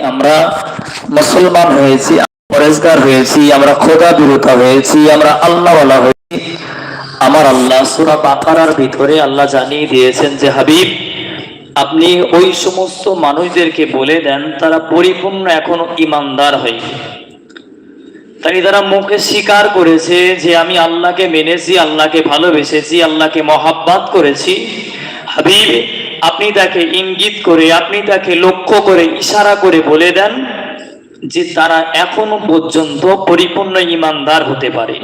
আমরা মুসলমান হয়েছি পরেজগার হয়েছি, আমরা খোদা বিরোধা হয়েছি, আমরা আল্লাহওয়ালা হয়েছি। আমার আল্লাহ সুরা ভিতরে আল্লাহ জানিয়ে দিয়েছেন যে, হাবিব, আপনি ওই সমস্ত মানুষদেরকে বলে দেন, তারা পরিপূর্ণ এখনও ইমানদার হয়নি। তাই তারা মুখে স্বীকার করেছে যে, আমি আল্লাহকে মেনেছি, আল্লাহকে ভালোবেসেছি, আল্লাহকে মহাব্বাত করেছি। হাবিব আপনি তাকে ইঙ্গিত করে, আপনি তাকে লক্ষ্য করে, ইশারা করে বলে দেন যে তারা এখনও পর্যন্ত পরিপূর্ণ ইমানদার হতে পারে।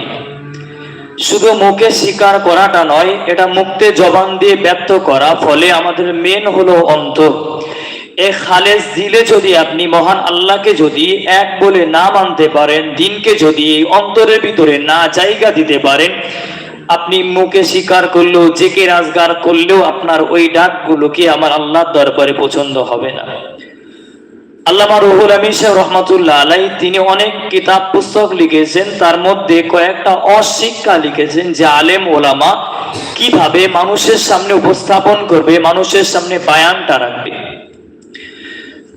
শুধু মুখে স্বীকার করাটা নয়, এটা মুক্তে জবান দিয়ে ব্যক্ত করা, ফলে আমাদের মেন হলো অন্তর এ খালেজ দিলে যদি আপনি মহান আল্লাহকে যদি এক বলে না মানতে পারেন, দিনকে যদি অন্তরের ভিতরে না জায়গা দিতে পারেন আপনি মুখে স্বীকার করলেও জেকে রাজগার করলেও আপনার ওই ডাকগুলোকে আমার আল্লাহর দরবারে পছন্দ হবে না। আল্লামা রুহুল আমিন সাহেব আলাই, তিনি অনেক পুস্তক লিখেছেন, তার মধ্যে কয়েকটা অশিক্ষা লিখেছেন যে আলেম কীভাবে মানুষের সামনে উপস্থাপন করবে, মানুষের সামনে বায়ানটা রাখবে।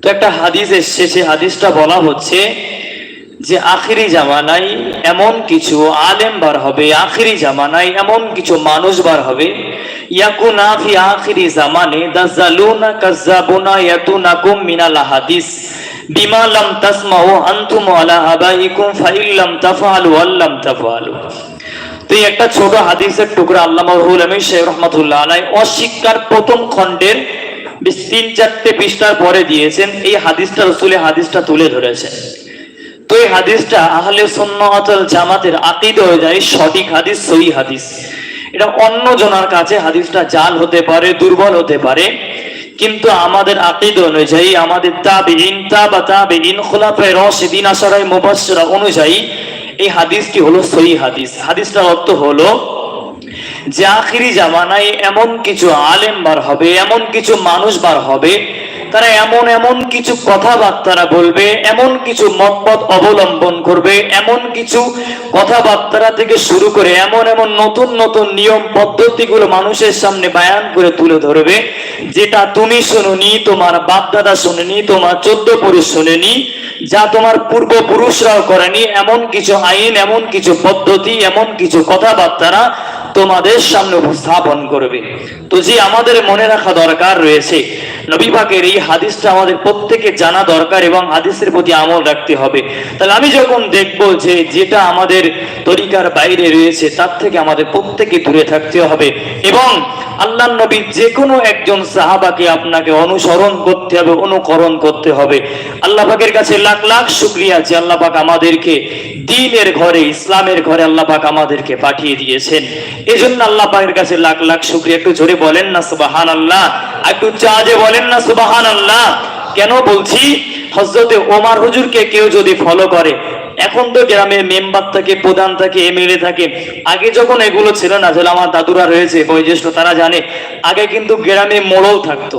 তো একটা হাদিস এসছে হাদিসটা বলা হচ্ছে যে আখিরি জামানায় এমন কিছু আলেম বার হবে, আখিরি জামানায় এমন কিছু মানুষ বার হবে, ইয়াকুনা ফি আখিরি জামানে দাজ্জালুনা কাজ্জাবুনা ইয়াতুনাকুম মিনাল হাদিস, বিমা লাম তাসমাউ আনতুম আলা আবাইকুম ফাইল্লাম তাফআলু ওয়াল্লাম তাফআলু। তো এই একটা ছোট হাদিসের টুকরা আল্লামা রুহুল আমিন শেখ রহমতুল্লাহ আলাই অশিক্ষার প্রথম খণ্ডের তিন, চারটে পৃষ্ঠার পরে দিয়েছেন, এই হাদিসটা রসুলের হাদিসটা তুলে ধরেছেন। এই হাদিসটা আহলে সুন্নাতুল জামাতের আকিদ হয়ে যায়, সঠিক হাদিস, সহি হাদিস। এটা অন্য জনার কাছে হাদিসটা জাল হতে পারে, দুর্বল হতে পারে, কিন্তু আমাদের আকিদ অনুযায়ী, আমাদের তাবিঈন, তাবা তাবিঈন, খুলাফায়ে রাশিদিন, আশরায়ে মুবাশশিরা অনুযায়ী এই হাদিসটি হলো সহি হাদিস। হাদিসটার অর্থ হলো, যে আখিরি জামানায় এমন কিছু আলেম বার হবে, এমন কিছু মানুষ বার হবে তারা এমন এমন কিছু কথাবার্তারা বলবে, এমন কিছু মতপথ অবলম্বন করবে, এমন কিছু কথাবার্তা থেকে শুরু করে এমন এমন নতুন নতুন নিয়ম পদ্ধতিগুলো মানুষের সামনে বায়ান করে তুলে ধরবে, যেটা তুমি শুনুনি, তোমার বাপ দাদা শুনেনি, তোমার চোদ্দ পুরুষ শুনেনি, যা তোমার পূর্বপুরুষরাও করেনি, এমন কিছু আইন, এমন কিছু পদ্ধতি, এমন কিছু কথাবার্তারা তোমাদের সামনে উপস্থাপন করবে। তো যে আমাদের মনে রাখা দরকার রয়েছে নবী পাকের এই হাদিসটা আমাদের প্রত্যেকে জানা দরকার এবং হাদিসের প্রতি আমল রাখতে হবে। তাহলে আমি যখন দেখব যে যেটা আমাদের তরিকার বাইরে রয়েছে, তার থেকে আমাদের প্রত্যেকে দূরে থাকতে হবে এবং আল্লাহ নবী যে কোনো একজন সাহাবাকে আপনাকে অনুসরণ করতে হবে, অনুকরণ করতে হবে। আল্লাহ পাকের কাছে লাখ লাখ শুক্রিয়া যে আল্লাহ পাক আমাদেরকে দিনের ঘরে, ইসলামের ঘরে আল্লাহ পাক আমাদেরকে পাঠিয়ে দিয়েছেন। এই জন্য আল্লাহ পাকের কাছে লাখ লাখ শুক্রিয়া। একটু জোরে বলেন না সুবাহান আল্লাহ একটু চাজে বলেন না সুবাহান আল্লাহ কেন বলছি? হজরতে ওমার হুজুরকে কেউ যদি ফলো করে, এখন তো গ্রামে মেম্বার থাকে, প্রধান থাকে, এমএলএ থাকে, আগে যখন এগুলো ছিল না যেগুলো আমার দাদুরা রয়েছে, বয়োজ্যেষ্ঠ, তারা জানে, আগে কিন্তু গ্রামে মোড়ল থাকতো।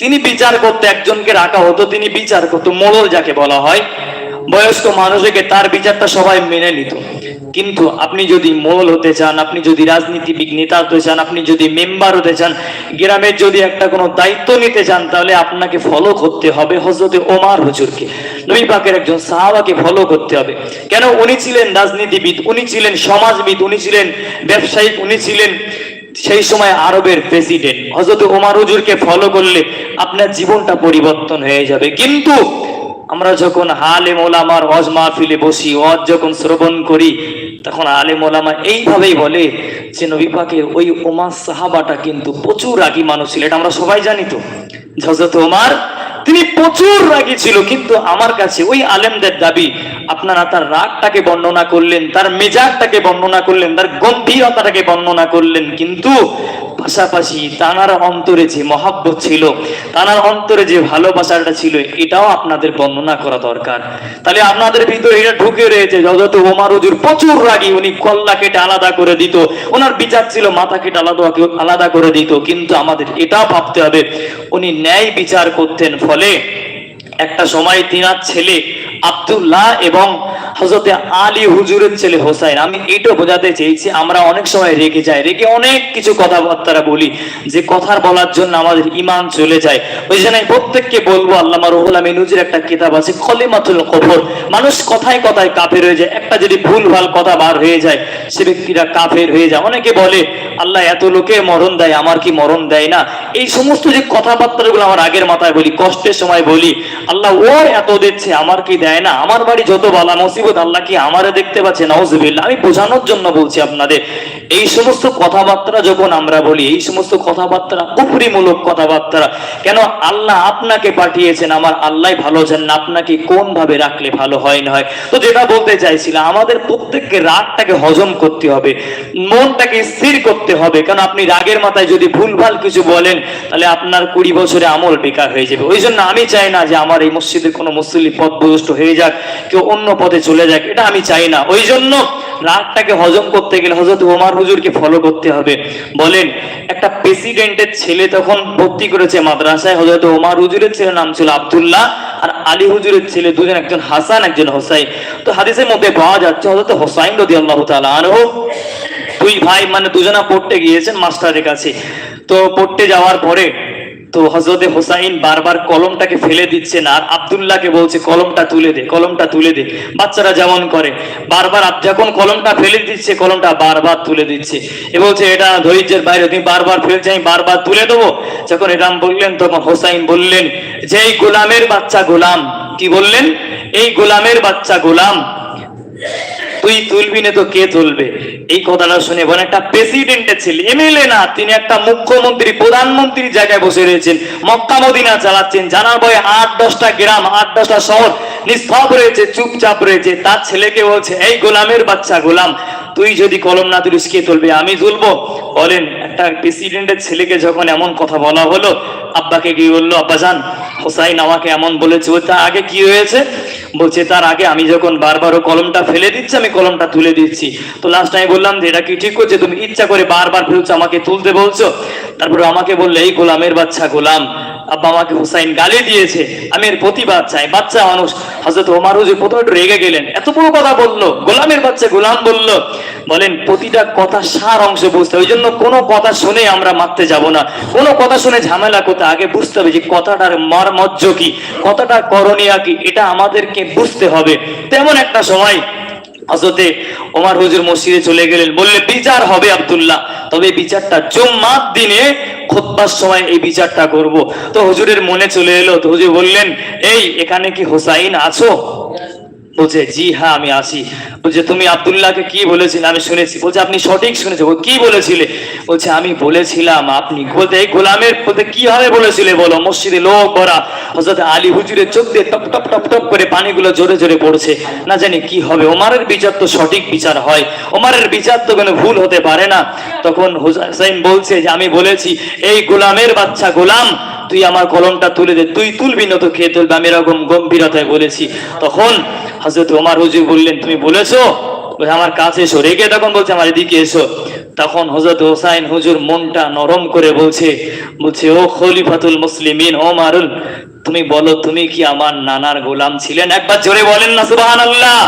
তিনি বিচার করতে একজনকে রাখা হতো, তিনি বিচার করতো, মোড়ল যাকে বলা হয়। বয়স্ক মানুষকে তার বিচারটা সবাই মেনে নিত। কিন্তু আপনি যদি মোল হতে চান, আপনি যদি রাজনীতিবিদ, নেতা হতে চান, আপনি যদি মেম্বার হতে চান, গ্রামের যদি একটা কোনো দায়িত্ব নিতে চান, তাহলে আপনাকে ফলো করতে হবে হজরতে ওমার হুজুরকে। নবী পাকের একজন সাহাবাকে ফলো করতে হবে। কেন? উনি ছিলেন রাজনীতিবিদ, উনি ছিলেন সমাজবিদ, উনি ছিলেন ব্যবসায়িক, উনি ছিলেন সেই সময় আরবের প্রেসিডেন্ট হজরত ওমার হুজুরকে ফলো করলে আপনার জীবনটা পরিবর্তন হয়ে যাবে। কিন্তু আমরা যখন আলেম ওলামার অজ মাহফিলে বসি অজ যখন শ্রবণ করি, তখন আলেম ওলামা এইভাবেই বলে যে, নবী পাকের ওই ওমার সাহাবাটা কিন্তু প্রচুর রাগী মানুষ ছিল। এটা আমরা সবাই জানি তো। হজরত ওমার, তিনি প্রচুর রাগী ছিল, কিন্তু আমার কাছে ওই আলেমদের দাবি, আপনারা তার রাগটাকে বর্ণনা করলেন, তার মেজাজটাকে বর্ণনা করলেন, তার গম্ভীরতাটাকে বর্ণনা করলেন, কিন্তু পাশাপাশি তানার অন্তরে যে মহাব্বত ছিল, তানার অন্তরে যে ভালোবাসাটা ছিল, এটাও আপনাদের বর্ণনা করা দরকার। তাহলে আপনাদের ভিতরে এটা ঢুকে রয়েছে যত ওমার হুজুর প্রচুর রাগী, উনি কল্লা কেটে আলাদা করে দিত, ওনার বিচার ছিল মাথা কেটে আলাদা আলাদা করে দিত, কিন্তু আমাদের এটাও ভাবতে হবে, উনি ন্যায় বিচার করতেন, ফলে একটা সময় তিনার ছেলে আব্দুল্লাহ এবং হজরতে আলী হুজুরের ছেলে হোসাইন। আমি এইটা বোঝাতে চেয়েছি, আমরা অনেক সময় রেগে যাই, রেগে অনেক কিছু কথাবার্তা বলি যে কথার বলার জন্য আমাদের ইমান চলে যায়। ওই জন্য প্রত্যেককে বলব, আল্লামা রুহুল আমিন হুজুর একটা কিতাব আছে কলিমাতুল কবর। মানুষ কথায় কথায় কাফের হয়ে যায়, একটা যদি ভুল ভালো কথা বার হয়ে যায়, সে ব্যক্তিরা কাফের হয়ে যায়। অনেকে বলে, আল্লাহ এত লোকে মরণ দেয়, আমার কি মরণ দেয় না? এই সমস্ত যে কথাবার্তাগুলো আমার আগের মাথায় বলি, কষ্টের সময় বলি, আল্লাহ ও এত দিচ্ছে, আমার কি দেয় না। আমার বাড়ি যত বালা মুসিবত আল্লাহ কি আমারে দেখতে পাচ্ছে? নওজবিল্লা আমি বোঝানোর জন্য বলছি আপনাদের এই সমস্ত কথাবার্তা যখন আমরা বলি, এই সমস্ত কথাবার্তা কুফরিমূলক কথাবার্তা, কেন আল্লাহ আপনাকে পাঠিয়েছেন? আমার আল্লাহ ভালো জানেন, আপনাকে কোন ভাবে রাখলে ভালো হয় না হয়? তো যেটা বলতে চাইছিলাম, আমাদের প্রত্যেককে রাগটাকে হজম করতে হবে, মনটাকে স্থির করতে হবে। কারণ আপনি রাগের মাথায় যদি ভুলভাল কিছু বলেন, তাহলে আপনার কুড়ি বছরে আমল বেকার হয়ে যাবে। ওই জন্য আমি চাই না যে আমার এই মসজিদের কোনো মুসল্লি পথ প্রদষ্ট হয়ে যাক, কেউ অন্য পথে চলে যাক, এটা আমি চাই না। ওই জন্য রাগটাকে হজম করতে গেলে হজরত ওমার হুজুরকে ফলো করতে হবে। বলেন, একটা প্রেসিডেন্টের ছেলে তখন ভর্তি করেছে মাদ্রাসায় হজরত ওমার হুজুরের ছেলের নাম ছিল আবদুল্লাহ আর আলী হুজুরের ছেলে দুজন, একজন হাসান, একজন হোসাইন। তো হাদিসের মধ্যে পাওয়া যাচ্ছে হজরত হোসাইন রদি আল্লাহ তালা আনহু দুই ভাই মানে দুজনা পড়তে গিয়েছেন মাস্টারের কাছে। তো পড়তে যাওয়ার পরে তো হজরতে হোসাইন বারবার কলমটাকে ফেলে দিচ্ছেন আর আব্দুল্লাহকে বলছে, কলমটা তুলে দে, কলমটা তুলে দে। বাচ্চারা যেমন করে, বারবার যখন কলমটা ফেলে দিচ্ছে, কলমটা বারবার তুলে দিচ্ছে। এ বলছে, এটা ধৈর্যের বাইরে, তুমি বারবার ফেলছে, আমি বারবার তুলে দেবো। যখন এরাম বললেন, তখন হোসাইন বললেন যে এই গোলামের বাচ্চা গোলাম। কি বললেন? এই গোলামের বাচ্চা গোলাম তুই তুলবি না তো কে তুলবে? এই কথাটা শুনে বলে একটা প্রেসিডেন্টের ছেলে এমএলএ না, তিনি একটা মুখ্যমন্ত্রী প্রধানমন্ত্রীর জায়গায় বসে রয়েছেন, মক্কা মদিনা চালাচ্ছেন, জানার বয়ে আট দশটা গ্রাম, আট দশটা শহর নিস্তব রয়েছে, চুপচাপ রয়েছে। তার ছেলেকে বলছে, এই গোলামের বাচ্চা গোলাম, তুই যদি কলম না তুলিস, কে তুলবে? আমি তুলবো। বলেন, একটা প্রেসিডেন্টের ছেলেকে যখন এমন কথা বলা হলো আব্বাকে গিয়ে বলল আব্বাজান হোসাইন আমাকে এমন বলেছে। ও তার আগে কি হয়েছে? বলছে, তার আগে আমি যখন বারবার ও কলমটা ফেলে দিচ্ছি, আমি কলমটা তুলে দিচ্ছি। তো লাস্ট আমি বললাম যে, এটা কি ঠিক করছে তুমি ইচ্ছা করে বারবার ফেলছো, আমাকে তুলতে বলছো? তারপরে আমাকে বললে, এই গোলামের বাচ্চা গোলাম। আব্বা আমাকে হুসাইন গালি দিয়েছে। আমি এর প্রতিবাদ চাই। বাচ্চা মানুষ। হজরত ওমার হুজুর একটু রেগে গেলেন। এত বড় কথা বলল। গোলামের বাচ্চা গোলাম বলল। বলেন, প্রতিটা কথা সার অংশ বুঝতে হবে। ওই জন্য কোনো কথা শুনে আমরা মারতে যাব না। কোনো কথা শুনে ঝামেলা করতে আগে বুঝতে হবে যে কথাটার মর্মজ্জ কি, কথাটা করণীয় কি, এটা আমাদেরকে বুঝতে হবে। তেমন একটা সময় হজরতে ওমার হুজুর মসজিদে চলে গেলেন বললে বিচার হবে আবদুল্লাহ, তবে বিচারটা জুম্মার দিনে খোদবার সময় এই বিচারটা করব। তো হুজুরের মনে চলে এলো, তো হুজুর বললেন, এই, এখানে কি হোসাইন আছো? বলছে জি হ্যাঁ আমি আসি। বলছে তুমি আব্দুল্লাহকে কি বলেছিলে? আমি শুনেছি। বলছে আপনি সঠিক শুনেছে কি বলেছিলে? বলছে আমি বলেছিলাম, আপনি বলতে এই গোলামের বলতে কীভাবে বলেছিলে বলো? মসজিদে লোক ভরা। হজরত আলী হুজুরের চোখ দিয়ে টপ টপ টপ টপ করে পানিগুলো জোরে জোরে পড়ছে। না জানি কি হবে। ওমারের বিচার তো সঠিক বিচার হয়। ওমারের বিচার তো কোনো ভুল হতে পারে না। তখন হুসাইন বলছে যে, আমি বলেছি, এই গোলামের বাচ্চা গোলাম, তুই আমার কলমটা তুলে দে। তুই তুলবি না তো খেয়ে তুলবি? আমি এরকম গম্ভীরতায় বলেছি। তখন হজরত ওমার হুজুর বললেন তুমি বলেছ? বলে, আমার কাছে এসো। রেগে তখন বলছে আমার এদিকে এসো। তখন হজরত হোসাইন হুজুর মনটা নরম করে বলছে বলছে ও খলিফাতুল মুসলিমিন ওমারুল তুমি বলো তুমি কি আমার নানার গোলাম ছিলেন? একবার জোরে বলেন না সুবাহান আল্লাহ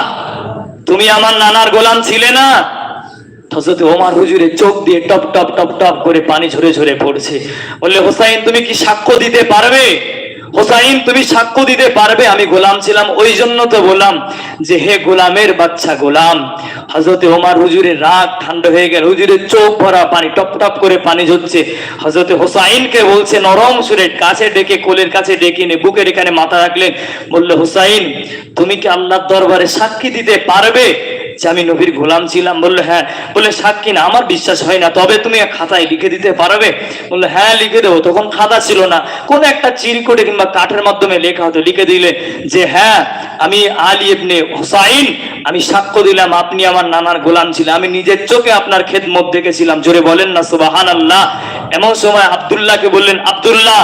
তুমি আমার নানার গোলাম ছিলে না? হজরত ওমার হুজুরের চোখ দিয়ে টপ টপ টপ টপ করে পানি ঝরে ঝরে পড়ছে। বললে হোসাইন তুমি কি সাক্ষ্য দিতে পারবে? হোসাইন তুমি সাক্ষ্য দিতে পারবে, আমি গোলাম ছিলাম। ওই জন্য তো বললাম যে, হে গোলামের বাচ্চা গোলাম হজরতে ওমার হুজুরের রাগ ঠান্ডা হয়ে গেল। হুজুরের চোখ ভরা পানি, টপ টপ করে পানি ঝরছে। হজরতে হোসাইনকে বলছে, নরম সুরে কাছে ডেকে, কোলের কাছে ডেকে নে, বুকের এখানে মাথা রাখলেন বললে, হোসাইন, তুমি কি আল্লাহর দরবারে সাক্ষী দিতে পারবে? যে আমি নবীর গোলাম ছিলাম। বলল হ্যাঁ। বললে সাক্ষী না আমার বিশ্বাস হয় না, তবে তুমি খাতায় লিখে দিতে পারবে? বলল হ্যাঁ লিখে দেবো। তখন খাতা ছিল না। কোন একটা চিরকুটে কিংবা কাঠের মাধ্যমে লেখা হতো, লিখে দিলে যে হ্যাঁ আমি আলী ইবনে হুসাইন, আমি সাক্ষ্য দিলাম, আপনি আমার নানার গোলাম ছিলেন। আমি নিজের চোখে আপনার খেদমত দেখেছিলাম। জোরে বলেন না সুবাহান আল্লাহ এমন সময় আবদুল্লাহকে বললেন, আব্দুল্লাহ,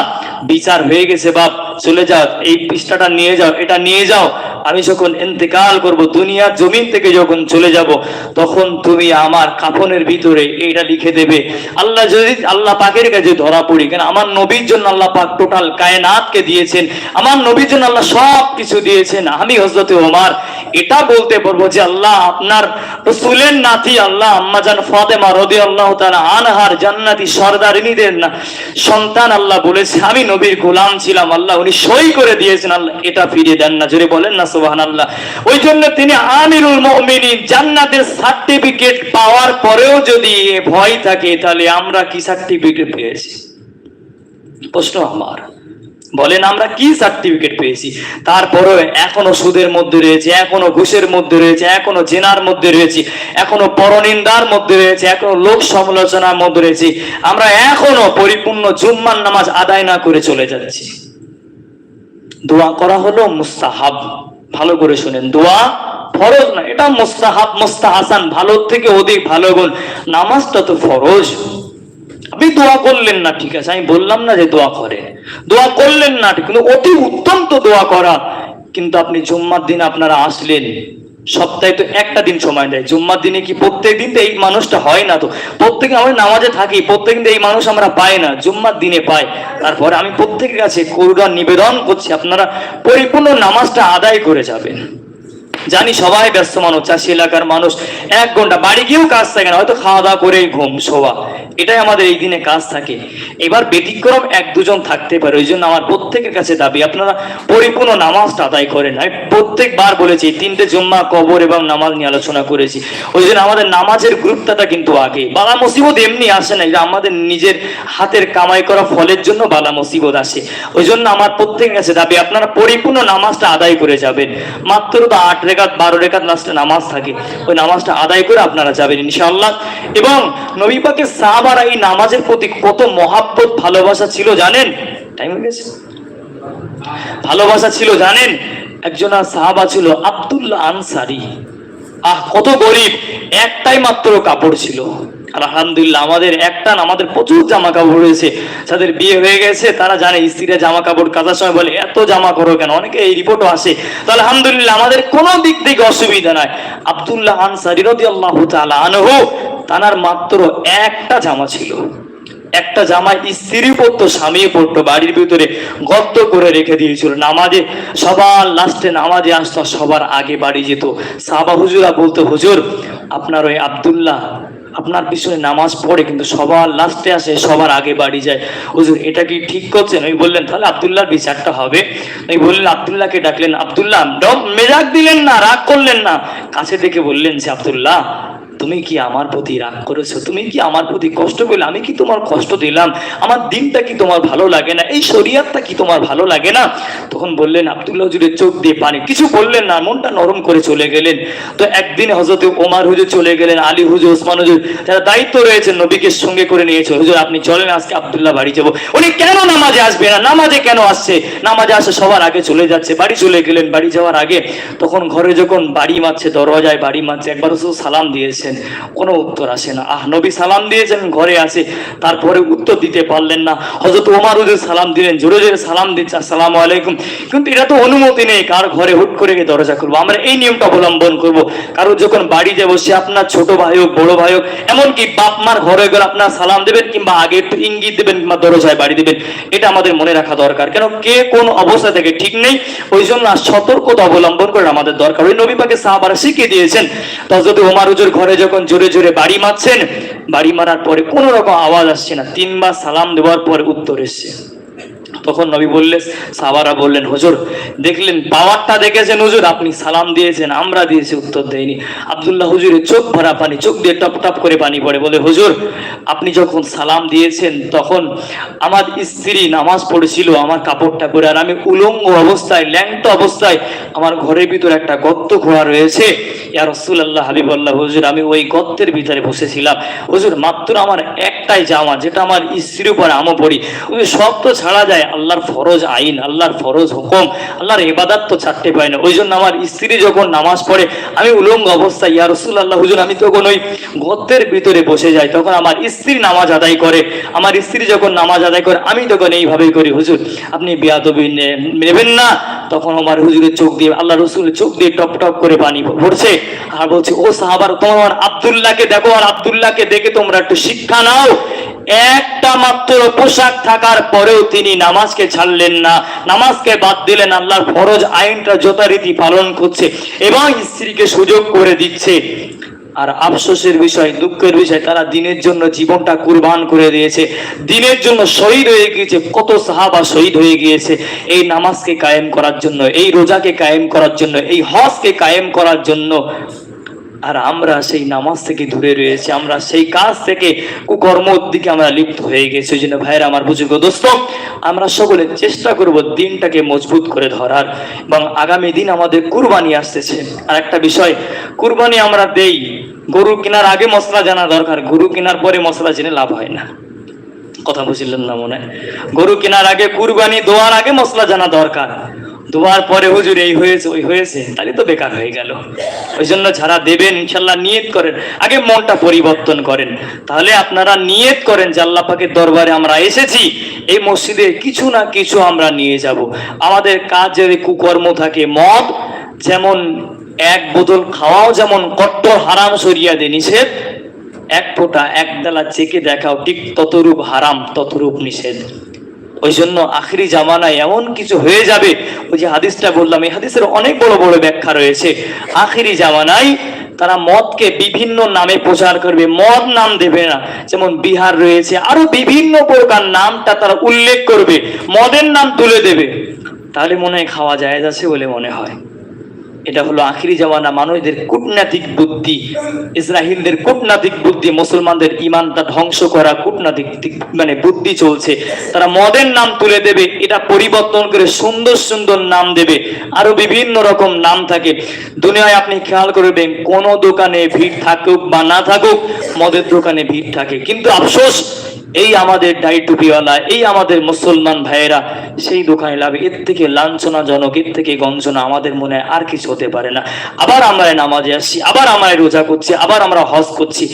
বিচার হয়ে গেছে বাপ, চলে যাও, এই পৃষ্ঠাটা নিয়ে যাও, এটা নিয়ে যাও। আমি যখন ইন্তেকাল করব, দুনিয়ার জমিন থেকে যখন চলে যাব, তখন তুমি আমার কাফনের ভিতরে এইটা লিখে দেবে। আল্লাহ যদি, আল্লাহ পাকের কাছে ধরা পড়ি, কেন আমার নবীর জন্য আল্লাহ পাক টোটাল কায়নাতকে দিয়েছেন, আমার নবীর জন্য আল্লাহ সব কিছু দিয়েছেন। আমি হজরতে ওমার এটা বলতে পারব যে আল্লাহ আপনার রসুলের নাতি আল্লাহ আম্মাজান ফাতেমা রদি আল্লাহ তাআলা আনহার জান্নাতি সর্দারিনীদের না, সন্তান আল্লাহ বলেছে, আমি নবীর গোলাম ছিলাম, আল্লাহ উনি সই করে দিয়েছেন, আল্লাহ এটা ফিরিয়ে দেন না। জোরে বলেন না সুবহান আল্লাহ ওই জন্য তিনি আমিরুল মুমিনিন জান্নাতের সার্টিফিকেট পাওয়ার পরেও যদি ভয় থাকে, তাহলে আমরা কি সার্টিফিকেট পেয়েছি? প্রশ্ন আমার। বলেন, আমরা কি সার্টিফিকেট পেয়েছি? তারপরেও এখনও সুদের মধ্যে রয়েছে, এখনও ঘুষের মধ্যে রয়েছে, এখনও জেনার মধ্যে রয়েছে, এখনও পরনিন্দার মধ্যে রয়েছে, এখনও লোক সমালোচনার মধ্যে রয়েছে। আমরা এখনও পরিপূর্ণ জুম্মার নামাজ আদায় না করে চলে যাচ্ছি। দোয়া করা হলো মুস্তাহাব। ভালো করে শুনেন। দোয়া ফরজ না, এটা মোস্তাহাব, মোস্তাহাসান, ভালোর থেকে অধিক ভালো গুণ। নামাজটা তো ফরজ। আপনি দোয়া করলেন না, ঠিক আছে, আমি বললাম না যে দোয়া করে। দোয়া করলেন না, কিন্তু অতি উত্তম তো দোয়া করা। কিন্তু আপনি জুম্মার দিন আপনারা আসলেন। সপ্তাহে তো একটা দিন সময় দেয়। জুম্মার দিনে কি প্রত্যেক দিন তো এই মানুষটা হয় না তো? প্রত্যেকে আমরা নামাজে থাকি প্রত্যেক দিন এই মানুষ আমরা পাই না, জুম্মার দিনে পাই। তারপরে আমি প্রত্যেকের কাছে করুণা নিবেদন করছি, আপনারা পরিপূর্ণ নামাজটা আদায় করে যাবেন। জানি সবাই ব্যস্ত মানুষ, চাষি এলাকার মানুষ। এক ঘণ্টা বাড়ি গিয়েও কাজ থাকে না, হয়তো খাওয়া দাওয়া করেই ঘুম শোয়া এটাই আমাদের এই দিনে কাজ থাকে। এবার ব্যতিক্রম এক দুজন থাকতে পারে, ওই জন্য আমার প্রত্যেকের কাছে দাবি, আপনারা পরিপূর্ণ নামাজটা আদায় করেন। আমি প্রত্যেকবার বলেছি তিনটে জুম্মা কবর এবং নামাজ নিয়ে আলোচনা করেছি। ওই জন্য আমাদের নামাজের গুরুত্বটা কিন্তু আগে। বালা মুসিবত এমনি আসে না এটা আমাদের নিজের হাতের কামাই করা ফলের জন্য বালা মুসিবত আসে। ওই জন্য আমার প্রত্যেকের কাছে দাবি, আপনারা পরিপূর্ণ নামাজটা আদায় করে যাবেন। মাত্র তো আট রেখাত, বারো রেখাত লাস্টে নামাজ থাকে। ওই নামাজটা আদায় করে আপনারা যাবেন ইনশাআল্লাহ। এবং নবী পাকের সাহাবারা এই নামাজের প্রতি কত মহাব্বত, ভালোবাসা ছিল জানেন? টাইম হয়ে গেছে। ভালোবাসা ছিল জানেন? একজন সাহাবা ছিল আব্দুল্লাহ আনসারি। আহ, কত গরিব। একটাই মাত্র কাপড় ছিল। আলহামদুলিল্লাহ, আমাদের একটা আমাদের প্রচুর জামা কাপড় রয়েছে। যাদের বিয়ে হয়ে গেছে, তারা জানে স্ত্রীরা জামা কাপড় কাচার সময় বলে, এত জামা করো কেন? অনেকে এই রিপোর্টও আসে। তো আলহামদুলিল্লাহ, আমাদের কোনো দিক থেকে অসুবিধা নাই। আব্দুল্লাহ আনসারি রদি আল্লাহ আনহু, তানার মাত্র একটা জামা ছিল। একটা জামাই স্ত্রী পড়তো স্বামী পড়তো বাড়ির ভিতরে গর্ত করে রেখে দিয়েছিল। নামাজে, সবার লাস্টে নামাজে আসতো, সবার আগে বাড়ি যেত। সাবা হুজুরা বলতো, হুজুর, আপনার ওই আব্দুল্লাহ আপনার পিছনে নামাজ পড়ে কিন্তু সবার লাস্টে আসে, সবার আগে বাড়ি যায়। হুজুর, এটা কি ঠিক করছেন? ওই বললেন, তাহলে আবদুল্লাহর বিচারটা হবে। ওই বললেন, আবদুল্লাহকে ডাকলেন, আবদুল্লাহ মেজাক দিলেন না, রাগ করলেন না। কাছে দেখে বললেন যে, আব্দুল্লাহ তুমি কি আমার প্রতি রাগ করেছ? তুমি কি আমার প্রতি কষ্ট পেলে আমি কি তোমার কষ্ট দিলাম? আমার দিনটা কি তোমার ভালো লাগে না? এই শরিয়াতটা কি তোমার ভালো লাগে না? তখন বললেন, আব্দুল্লাহ হুজুরের চোখ দিয়ে পানি। কিছু বললেন না, মনটা নরম করে চলে গেলেন। তো একদিন হজরত ওমার হুজুর চলে গেলেন, আলী হুজুর, ওসমান হুজুর, যারা দায়িত্ব রয়েছে নবীকে সঙ্গে করে নিয়েছে হুজুর, আপনি চলেন, আজকে আব্দুল্লাহ বাড়ি যাব। উনি কেন নামাজে আসবে না? নামাজে কেন আসছে? নামাজে আসে সবার আগে চলে যাচ্ছে। বাড়ি চলে গেলেন, বাড়ি যাওয়ার আগে। তখন ঘরে যখন বাড়ি মারছে, দরওয়াজায় বাড়ি মারছে একবার সালাম দিয়েছেন, কোনো উত্তর আসে না। আহ, নবী সালাম দিয়েছেন, ঘরে আসে, তারপরে উত্তর দিতে পারলেন না। হজরত ওমার হুজুর সালাম দিলেন জোরে জোরে সালাম দিচ্ছে আসসালামু আলাইকুম। কিন্তু এটা তো অনুমতি নেই, কার ঘরে হুট করে গিয়ে দরজা খুলবো? আমরা এই নিয়মটা অবলম্বন করব। কারও যখন বাড়ি যাব সে আপনার ছোট ভাই হোক, বড় ভাই হোক, এমনকি বাপ মার ঘরে গেলে আপনার সালাম দেবেন, কিংবা আগে একটু ইঙ্গিত দেবেন, কিংবা দরজায় বাড়ি দেবেন, এটা আমাদের মনে রাখা দরকার। কেন? কে কোন অবস্থা থেকে ঠিক নেই, ওই জন্য সতর্কতা অবলম্বন করে আমাদের দরকার। ওই নবী পাকে সাহাবারা শিখিয়ে দিয়েছেন তা যদি ওমার হুজুর ঘরে যখন জোরে জোরে বাড়ি মারছেন, বাড়ি মারার পরে কোনো রকম আওয়াজ আসছে না। তিনবার সালাম দেওয়ার পর উত্তর এসছে। তখন নবী বললেন, সাহাবারা বললেন, হুজুর, দেখলেন পাওয়ারটা দেখেছেন হুজুর, আপনি সালাম দিয়েছেন, আমরা দিয়েছি উত্তর দেয়নি। আব্দুল্লাহ হুজুরের চোখ ভরা পানি, চোখ দিয়ে টপ টপ করে পানি পড়ে, বলে, হুজুর, আপনি যখন সালাম দিয়েছেন, তখন আমার স্ত্রী নামাজ পড়েছিল, আমার কাপড়টা পরে, আর আমি উলঙ্গ অবস্থায়, ল্যাংটো অবস্থায় আমার ঘরের ভিতরে একটা গর্ত খোয়া রয়েছে। ইয়া রসুল্লাহ হাবিবাল্লাহ, হুজুর, আমি ওই গর্তের ভিতরে বসেছিলাম। হুজুর, মাত্র আমার একটাই জামা, যেটা আমার স্ত্রীর উপর আমও পড়ি। সব তো ছাড়া যায় আল্লাহর ফরজ আইন, আল্লাহর ফরজ হুকুম, আল্লাহর ইবাদত তো ছাড়তে পারি না। ওই জন্য আমার স্ত্রী যখন নামাজ পড়ে, আমি উলঙ্গ অবস্থায়, ইয়া রসুল আল্লাহ হুজুর, আমি তখন ওই গর্তের ভিতরে বসে যাই। তখন আমার স্ত্রী নামাজ আদায় করে, আমার স্ত্রী যখন নামাজ আদায় করে, আমি তখন এইভাবেই করি, হুজুর, আপনি বিয়াদবি নেবেন না। তখন আমার হুজুরের চোখ দিয়ে আল্লাহ রসুলের চোখ দিয়ে টপ টপ করে পানি পড়ছে আর বলছে, ও সাহাবার, তোমার আব্দুল্লাহকে দেখো, আর আব্দুল্লাহকে দেখে তোমরা একটু শিক্ষা নাও। একটা মাত্র পোশাক থাকার পরেও তিনি নামাজকে ছাড়লেন না। নামাজকে বাদ দিলেন, আল্লাহর ফরজ আইনটা যথারীতি পালন করছে এবং স্ত্রীকে সুযোগ করে দিচ্ছে। আর আফসোসের বিষয়, দুঃখের বিষয়, তারা দিনের জন্য জীবনটা কুরবান করে দিয়েছে। দিনের জন্য শহীদ হয়ে গিয়েছে, কত সাহাবা শহীদ হয়ে গিয়েছে। এই নামাজকে কায়েম করার জন্য, এই রোজাকে কায়েম করার জন্য, এই হজকে কায়েম করার জন্য আর আমরা সেই নামাজ থেকে দূরে রয়েছি, আমরা সেই কাজ থেকে কুকর্মর দিকে আমরা লিপ্ত হয়ে গেছি। ওই জন্য ভাইরা আমার বুঝুক দোস্ত, আমরা সকলে চেষ্টা করব দিনটাকে মজবুত করে ধরার এবং আগামী দিন আমাদের কুরবানি আসতেছে। আর একটা বিষয়, কুরবানি আমরা দেই। গরু কেনার আগে মশলা জানা দরকার, গরু কেনার পরে মশলা জেনে লাভ হয় না। কথা বুঝলেন না মনে? গরু কেনার আগে, কুরবানি দেওয়ার আগে মশলা জানা দরকার। দোয়ার পরে হুজুর এই হয়েছে, ওই হয়েছে, তাহলে তো বেকার হয়ে গেল। ওই জন্য যারা দেবেন, ইনশাল্লাহ নিয়ত করেন। আগে মনটা পরিবর্তন করেন। তাহলে আপনারা নিয়ত করেন যে আল্লাহ পাকের দরবারে আমরা এসেছি, এই মসজিদে কিছু না কিছু আমরা নিয়ে যাব। আমাদের কাজ যদি কুকর্ম থাকে মদ, যেমন এক বোতল খাওয়াও যেমন কট্টর হারাম সরিয়া দে নিষেধ, এক ফোঁটা, এক ডালা চেকে দেখাও ঠিক ততরূপ হারাম, ততরূপ নিষেধ। ওই জন্য আখরি জামানায় এমন কিছু হয়ে যাবে। ওই যে হাদিসটা বললাম, এই হাদিসের অনেক বড় বড় ব্যাখ্যা রয়েছে। আখরি জামানায় তারা মদকে বিভিন্ন নামে প্রচার করবে, মদ নাম দেবে না। যেমন বিহার রয়েছে, আরও বিভিন্ন প্রকার নামটা তারা উল্লেখ করবে, মদের নাম তুলে দেবে। তাহলে মনে হয় খাওয়া যায় আছে বলে মনে হয়। এটা হলো আখিরি জামানা, মানুষদের কূটনাতিক বুদ্ধি ইসরাহিলদের কূটনাতিক বুদ্ধি, মুসলমানদের ইমানটা ধ্বংস করা, কূটনাতিক মানে বুদ্ধি চলছে। তারা মদের নাম তুলে দেবে, এটা পরিবর্তন করে সুন্দর সুন্দর নাম দেবে, আরও বিভিন্ন রকম নাম থাকে। দুনিয়ায় আপনি খেয়াল করবেন, কোন দোকানে ভিড় থাকুক বা না থাকুক, মদের দোকানে ভিড় থাকে। কিন্তু আফসোস, এই আমাদের ডাই টুপিওয়ালা এই আমাদের মুসলমান ভাইয়েরা, সেই দোকানে লাভ, এর থেকে লাঞ্ছনাজনক, এর থেকে গঞ্জনা আমাদের মনে আর কিছু হতে পারে না। আবার আমরা নামাজে আসছি, আবার আমরা রোজা করছি, আবার আমরা হজ করছি।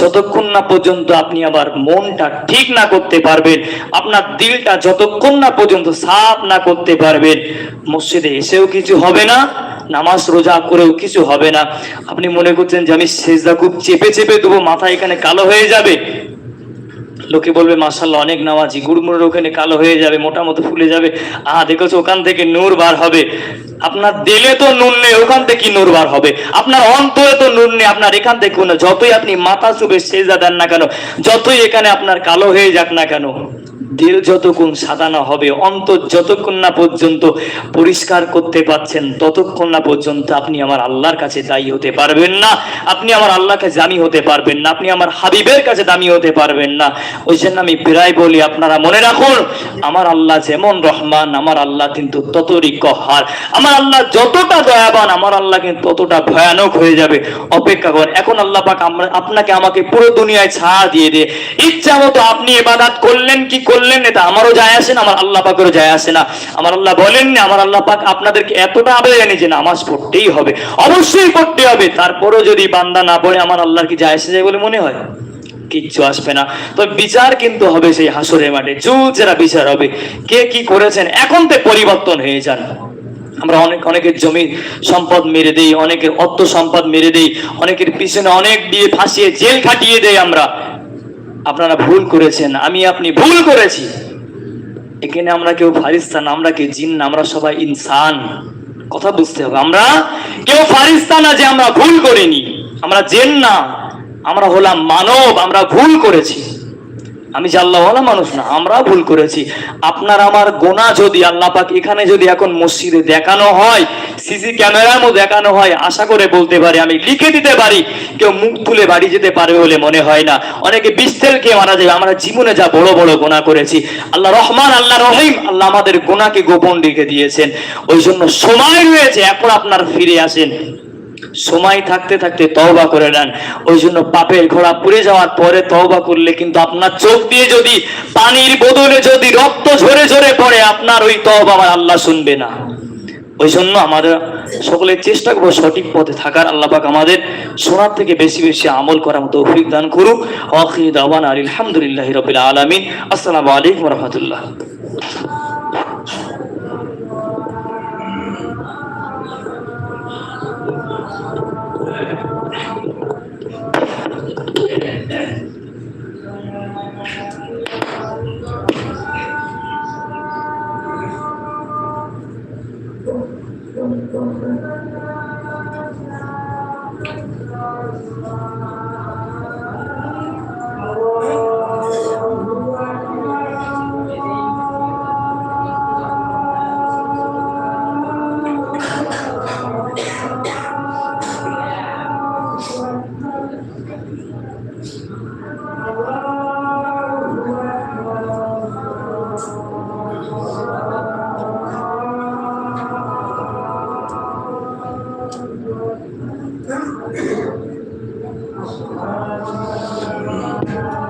যতক্ষণ না পর্যন্ত আপনি আবার মনটা ঠিক না করতে পারবেন, আপনার দিলটা যতক্ষণ না পর্যন্ত সাফ না করতে পারবেন, মসজিদে এসেও কিছু হবে না, নামাজ রোজা করেও কিছু হবে না। আপনি মনে করছেন যে আমি সেজদা খুব চেপে চেপে দেবো, মাথা এখানে কালো হয়ে যাবে? লোকে বলবে মাসাল্লাহ অনেক নামাজি, গুড়মুড়ের ওখানে কালো হয়ে যাবে, মোটা মতো ফুলে যাবে। আহ, দেখেছ, ওখান থেকে নূর বার হবে। আপনার দিলে তো নুন নেই, ওখান থেকে নূর বার হবে? আপনার অন্তরে তো নুন নেই, আপনার এখান থেকে যতই আপনি মাথা চুপে সেজা দেন না কেন, যতই এখানে আপনার কালো হয়ে যাক না কেন দিল যতক্ষণ সাদা না হবে, অন্তর যতক্ষণ না পর্যন্ত পরিষ্কার করতে পারছেন, ততক্ষণ না পর্যন্ত আপনি আমার আল্লাহর কাছে দায়ী হতে পারবেন না। আপনি আমার আল্লাহকে দামি হতে পারবেন না, আপনি আমার হাবিবের কাছে দামি হতে পারবেন না। ওই জন্য আমি প্রায় বলি, আপনারা মনে রাখুন, আমার আল্লাহ যেমন রহমান, আমার আল্লাহ কিন্তু ততই কহার। আমার আল্লাহ যতটা দয়াবান, আমার আল্লাহ কিন্তু ততটা ভয়ানক হয়ে যাবে। অপেক্ষা করেন, এখন আল্লাহ পাক আমরা- আপনাকে আমাকে পুরো দুনিয়ায় ছাড় দিয়ে দিয়ে ইচ্ছা মতো আপনি এবাদাত করলেন কি করলেন এটা আমারও যায় আসে না, আমার আল্লাহ পাকেরও যায় আসে না। আমার আল্লাহ বলেন না, আমার আল্লাহ পাক আপনাদেরকে এতটা আবেদন যে নামাজ পড়তেই হবে। অবশ্যই পড়তে হবে, তারপরও যদি বান্দা না পড়ে, আমার আল্লাহর কি যায় আসে যায় বলে মনে হয়? কিচ্ছু আসবে না। তো বিচার কিন্তু হবে সেই হাসরের মাঠে চুচেরা বিচার হবে। কে কি করেছেন? এখন তো পরিবর্তন হয়ে যান। আমরা অনেক, অনেকের জমি সম্পদ মেরে দেই, অনেকের অর্থ সম্পদ মেরে দেই, অনেকের পিছনে অনেক দিয়ে ফাঁসিয়ে জেল খাটিয়ে দেই আমরা। আপনারা ভুল করেছেন আমি আপনি ভুল করেছি। এখানে আমরা কেউ ফারিস্তান আমরা কেউ জিন না, আমরা সবাই ইনসান। কথা বুঝতে হবে আমরা কেউ ফারিস্তা না যে আমরা ভুল করিনি। আমরা জেন না আমরা হলাম মানব আমরা ভুল করেছি। আমি যে আল্লাহওয়ালা মানুষ না আমরা ভুল করেছি। আপনার আমার গোনা যদি আল্লাহ পাক এখানে যদি এখন মসজিদে দেখানো হয় সিসি ক্যামেরার মধ্যে দেখানো হয়, আশা করে বলতে পারি, আমি লিখে দিতে পারি, কেউ মুখ তুলে বাড়ি যেতে পারবে বলে মনে হয় না। অনেকে বিস্তেল খেয়ে মারা যাবে, আমরা জীবনে যা বড় বড় গোনা করেছি, আল্লাহ রহমান, আল্লাহ রহিম, আল্লাহ আমাদের গোনাকে গোপন রেখে দিয়েছেন। ওই জন্য সময় রয়েছে, এখন আপনার ফিরে আসেন। সময় থাকতে থাকতে তওবা করে নেন। ওই জন্য পাপের ঘোড়া পুড়ে যাওয়ার পরে তওবা করলে কিন্তু আপনার চোখ দিয়ে যদি, পানির বদলে যদি রক্ত ঝরে ঝরে পড়ে, আপনার ওই তওবা আল্লাহ শুনবে না। ওই জন্য আমাদের সকলে চেষ্টা করব সঠিক পথে থাকার। আল্লাহ পাক আমাদের সোনার থেকে বেশি বেশি আমল করার মতো অভিযোগ দান করুক। আলহামদুলিল্লাহ রবিল আলমিন। আসসালামু আলাইকুম রহমতুল্লাহ। Thank you.